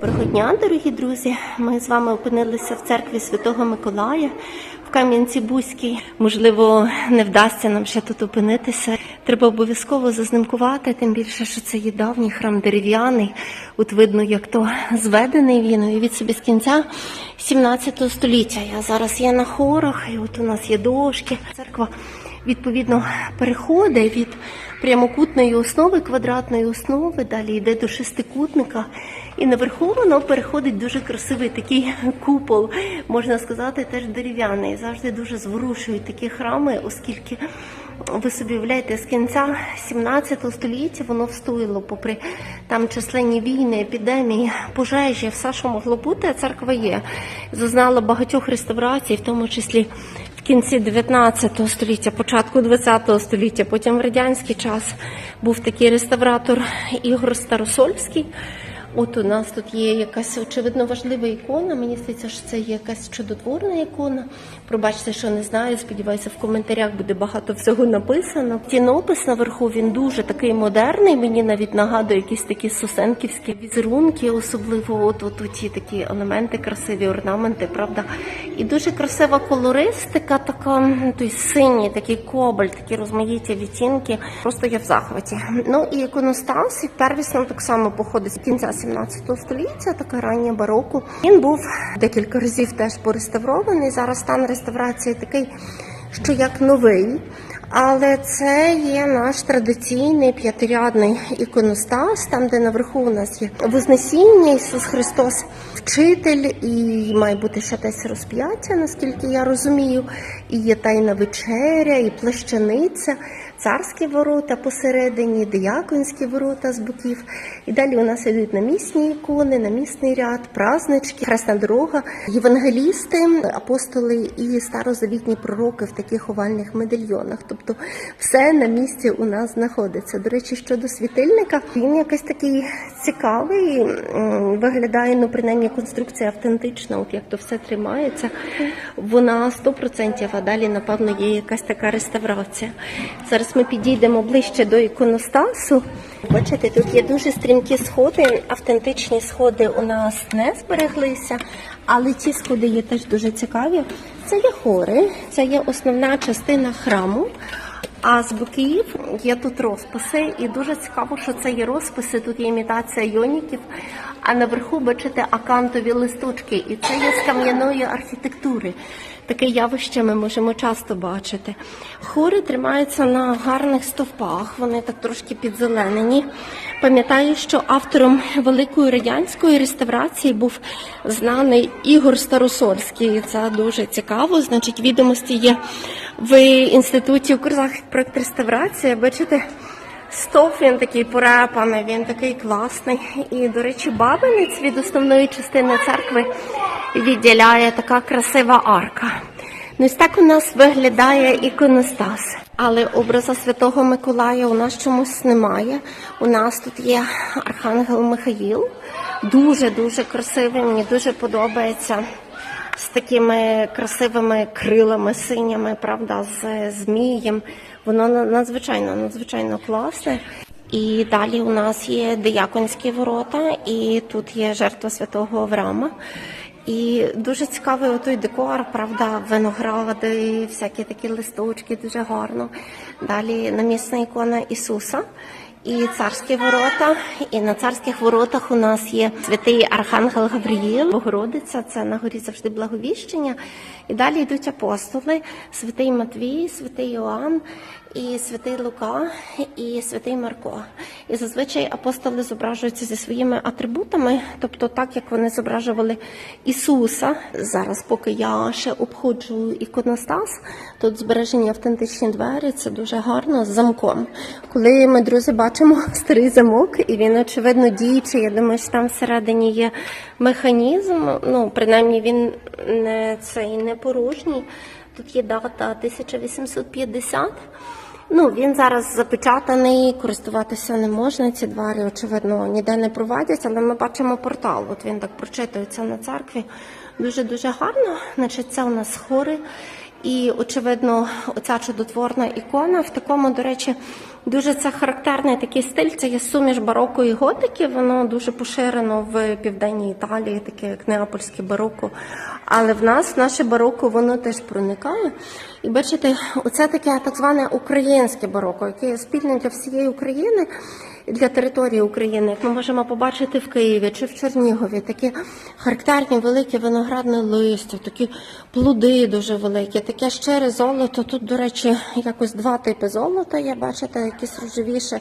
Доброго дня, дорогі друзі. Ми з вами опинилися в церкві Святого Миколая в Кам'янці-Бузькій. Можливо, не вдасться нам ще тут опинитися. Треба обов'язково зазнимкувати, тим більше, що це є давній храм дерев'яний. От видно, як то зведений він. Уявіть собі з кінця 17 століття. Я зараз є на хорах, і от у нас є дошки. Церква відповідно переходить від прямокутної основи, квадратної основи, далі йде до шестикутника. І наверху воно переходить дуже красивий такий купол, можна сказати, теж дерев'яний. Завжди дуже зворушують такі храми, оскільки ви собі уявляєте, з кінця 17 століття воно встояло, попри там численні війни, епідемії, пожежі, все, що могло бути, а церква є. Зазнала багатьох реставрацій, в тому числі кінці 19 століття, початку 20 століття, потім в радянський час був такий реставратор Ігор Старосольський. От у нас тут є якась очевидно важлива ікона. Мені здається, що це є якась чудотворна ікона. Пробачте, що не знаю. Сподіваюся, в коментарях буде багато всього написано. Тінопис наверху він дуже такий модерний. Мені навіть нагадує якісь такі сусенківські візерунки, особливо от, от, ті такі елементи, красиві орнаменти, правда. І дуже красива колористика, така той синій, такий кобальт, такі розмаїті відтінки. Просто я в захваті. Ну і іконостас, і первісно так само походить з кінця 17 століття, така рання бароко. Він був декілька разів теж пореставрований. Зараз стан реставрації такий, що як новий. Але це є наш традиційний п'ятирядний іконостас, там, де наверху у нас є Вознесіння, Ісус Христос, вчитель, і має бути ще десь розп'яття, наскільки я розумію. І є тайна вечеря, і плащаниця, царські ворота посередині, дияконські ворота з боків. І далі у нас йдуть намісні ікони, намісний ряд, празнички, хресна дорога, євангелісти, апостоли і старозавітні пророки в таких овальних медальйонах. Тобто все на місці у нас знаходиться. До речі, щодо світильника, він якийсь такий цікавий, виглядає, ну принаймні конструкція автентична, от як то все тримається. Вона 100%, а далі, напевно, є якась така реставрація. Зараз ми підійдемо ближче до іконостасу. Бачите, тут є дуже стрімкі сходи. Автентичні сходи у нас не збереглися, але ці сходи є теж дуже цікаві. Це є хори, це є основна частина храму. А з боків є тут розписи, і дуже цікаво, що це є розписи. Тут є імітація йоніків, а наверху бачите акантові листочки, і це є з кам'яної архітектури. Таке явище ми можемо часто бачити. Хори тримаються на гарних стовпах, вони так трошки підзеленені. Пам'ятаю, що автором великої радянської реставрації був знаний Ігор Старосольський. Це дуже цікаво. Значить, відомості є в інституті Укрзахід проект реставрації. Бачите, стовп він такий порепаний, він такий класний. І, до речі, бабинець від основної частини церкви відділяє така красива арка. Ну, ось так у нас виглядає іконостас. Але образа Святого Миколая у нас чомусь немає. У нас тут є Архангел Михаїл. Дуже дуже красивий. Мені дуже подобається. З такими красивими крилами синіми, правда, з змієм. Воно на- надзвичайно, надзвичайно класне. І далі у нас є дияконські ворота, і тут є жертва святого Авраама. І дуже цікавий отой декор, правда, виногради, всякі такі листочки, дуже гарно. Далі намісна ікона Ісуса. І царські ворота, і на царських воротах у нас є святий Архангел Гавриїл, Богородиця, це на горі завжди благовіщення. І далі йдуть апостоли, святий Матвій, святий Йоанн, і святий Лука, і святий Марко. І зазвичай апостоли зображуються зі своїми атрибутами, тобто так, як вони зображували Ісуса. Зараз, поки я ще обходжу іконостас, тут збережені автентичні двері, це дуже гарно з замком. Коли ми, друзі, бачимо старий замок, і він, очевидно, діючий, я думаю, що там всередині є механізм, ну, принаймні він не цей не порожній. Тут є дата 1850. Ну, він зараз запечатаний, користуватися не можна. Ці двері, очевидно, ніде не проводять, але ми бачимо портал. От він так прочитується на церкві. Дуже дуже гарно. Значить, це у нас хори. І, очевидно, оця чудотворна ікона в такому, до речі, дуже це характерний такий стиль. Це є суміш бароко і готики. Воно дуже поширено в південній Італії, таке як неапольське бароко. Але в нас, наше бароко, воно теж проникає. І бачите, оце таке так зване українське бароко, яке є спільним для всієї України для території України, як ми можемо побачити в Києві чи в Чернігові, такі характерні великі виноградне листя, такі плоди дуже великі, таке щире золото. Тут, до речі, якось два типи золота є, бачите, якісь рожевіше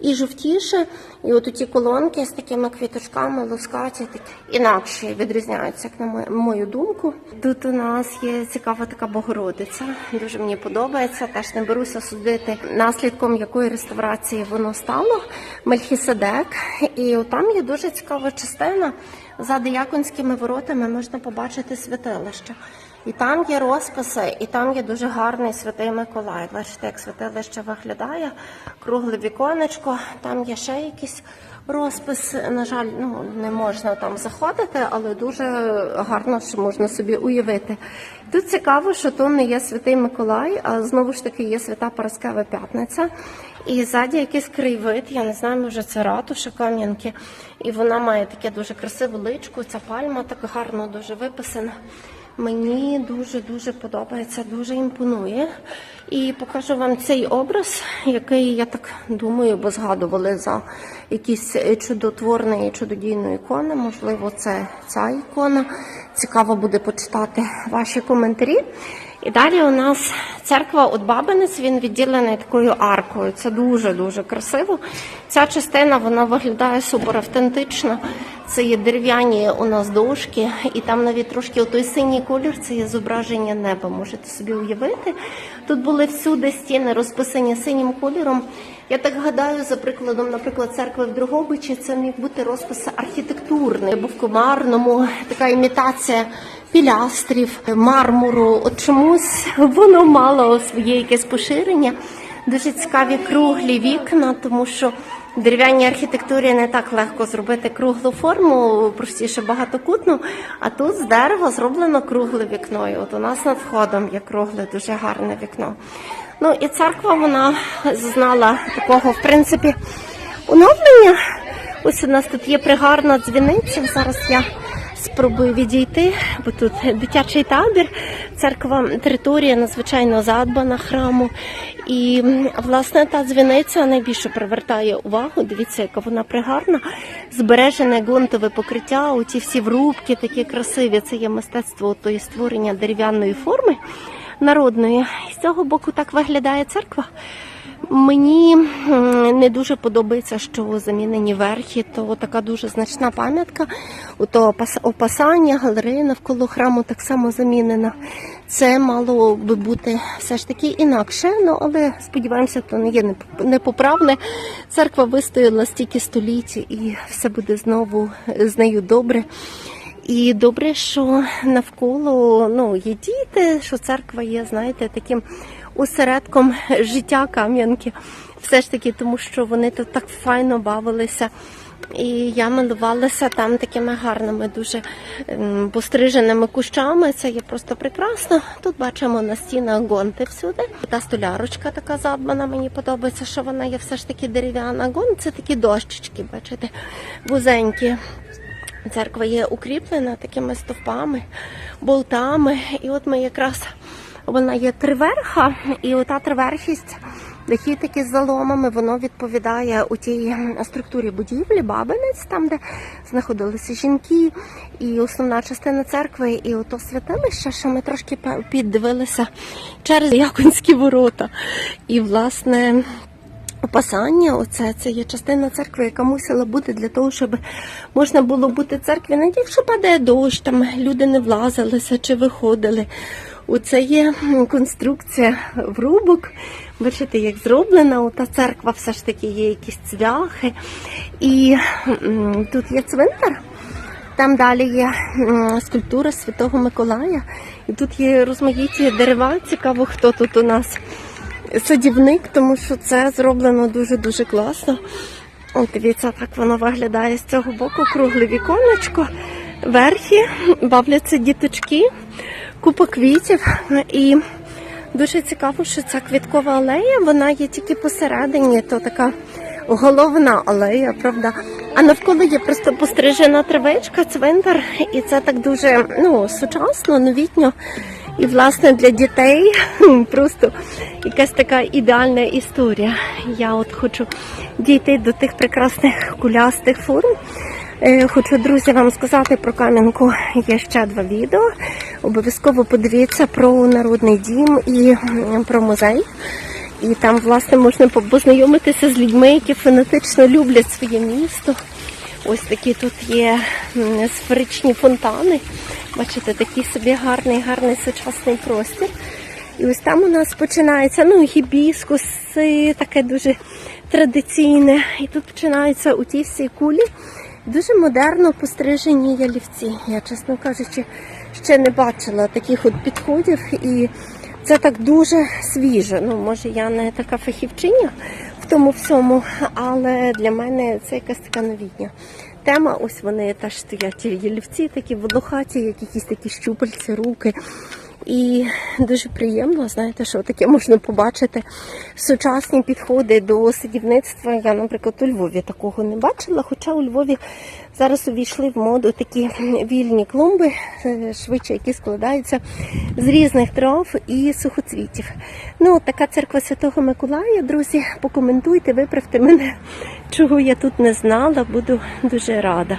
і жовтіше. І от ті колонки з такими квіточками, лускаті, такі інакше відрізняються, як на мою- думку. Тут у нас є цікава така Богородиця. Дуже мені подобається. Теж не беруся судити наслідком якої реставрації воно стало. Мельхіседек. І от там є дуже цікава частина. За дияконськими воротами можна побачити святилище. І там є розписи, і там є дуже гарний святий Миколай. Бачите, як святилище виглядає, кругле віконечко, там є ще якийсь розпис. На жаль, ну не можна там заходити, але дуже гарно що можна собі уявити. Тут цікаво, що то не є святий Миколай, а знову ж таки є свята Параскева П'ятниця. І ззаді якийсь краєвид, я не знаю, може це ратуша Кам'янки. І вона має таке дуже красиву личку. Ця пальма так гарно дуже виписана. Мені дуже дуже подобається, дуже імпонує. І покажу вам цей образ, який я так думаю, бо згадували за якісь чудотворні і чудодійні ікони. Можливо, це ця ікона. Цікаво буде почитати ваші коментарі. І далі у нас церква от Бабинець, він відділений такою аркою. Це дуже дуже красиво. Ця частина вона виглядає супер автентично. Це є дерев'яні у нас дошки, і там навіть трошки той синій колір це є зображення неба. Можете собі уявити. Тут були всюди стіни розписані синім кольором. Я так гадаю, за прикладом, наприклад, церкви в Дрогобичі, це міг бути розпис архітектурний, або в комарному така імітація пілястрів, мармуру. От чомусь воно мало своє якесь поширення. Дуже цікаві круглі вікна, тому що в дерев'яній архітектурі не так легко зробити круглу форму, простіше багатокутну. А тут з дерева зроблено кругле вікно. І от у нас над входом є кругле, дуже гарне вікно. Ну і церква вона зазнала такого, в принципі, оновлення. Ось у нас тут є пригарна дзвіниця. Зараз я спробую відійти, бо тут дитячий табір, церква, територія надзвичайно задбана храму. І власне та дзвіниця найбільше привертає увагу. Дивіться, яка вона пригарна. Збережене ґрунтове покриття, оті всі врубки такі красиві. Це є мистецтво тої створення дерев'яної форми народної. З цього боку так виглядає церква. Мені не дуже подобається, що замінені верхи, то така дуже значна пам'ятка. Опас- опасання, галерея навколо храму так само замінена. Це мало би бути все ж таки інакше, ну але сподіваємося, то не є неп- непоправне. Церква вистояла стільки століть, і все буде знову з нею добре. І добре, що навколо ну, є діти, що церква є, знаєте, таким осередком життя Кам'янки. Все ж таки, тому що вони тут так файно бавилися. І я милувалася там такими гарними, дуже постриженими кущами. Це є просто прекрасно. Тут бачимо на стінах гонти всюди. Та столярочка така задбана, мені подобається, що вона є все ж таки дерев'яна. Гон це такі дощечки, бачите, вузенькі. Церква є укріплена такими стовпами, болтами. І от ми якраз вона є триверха, і ота триверхість, дахи такі з заломами, воно відповідає у тій структурі будівлі, бабинець, там, де знаходилися жінки, і основна частина церкви, і ото святилище, що ми трошки піддивилися через Яконські ворота. І, власне, Опасання, оце це є частина церкви, яка мусила бути для того, щоб можна було бути церкві, навіть якщо падає дощ, там люди не влазилися чи виходили. Оце є конструкція врубок. Бачите, як зроблена. Ота церква все ж таки є якісь цвяхи. І тут є цвинтар. Там далі є скульптура Святого Миколая. І тут є розмаїті дерева. Цікаво, хто тут у нас садівник, тому що це зроблено дуже-дуже класно. От дивіться, так воно виглядає з цього боку, кругле віконечко. Верхи бавляться діточки. Купа квітів. І дуже цікаво, що ця квіткова алея, вона є тільки посередині, то така головна алея, правда. А навколо є просто пострижена травичка, цвинтар, і це так дуже ну, сучасно, новітньо. І власне для дітей просто якась така ідеальна історія. Я от хочу дійти до тих прекрасних кулястих форм. Е, Хочу, друзі, вам сказати про Кам'янку. Є ще два відео. Обов'язково подивіться про народний дім і про музей. І там, власне, можна познайомитися з людьми, які фанатично люблять своє місто. Ось такі тут є сферичні фонтани. Бачите, такий собі гарний, гарний сучасний простір. І ось там у нас починається ну, гібіскуси, таке дуже традиційне. І тут починаються у тій всій кулі дуже модерно пострижені ялівці. Я, чесно кажучи, ще не бачила таких от підходів. І це так дуже свіже. Ну, може, я не така фахівчиня в тому всьому, але для мене це якась така новітня тема. Ось вони теж стоять ялівці, такі волохаті, як якісь такі щупальці, руки. І дуже приємно, знаєте, що таке можна побачити. Сучасні підходи до садівництва. Я, наприклад, у Львові такого не бачила, хоча у Львові зараз увійшли в моду такі вільні клумби, е, швидше, які складаються з різних трав і сухоцвітів. Ну, така церква Святого Миколая, друзі, покоментуйте, виправте мене, чого я тут не знала, буду дуже рада.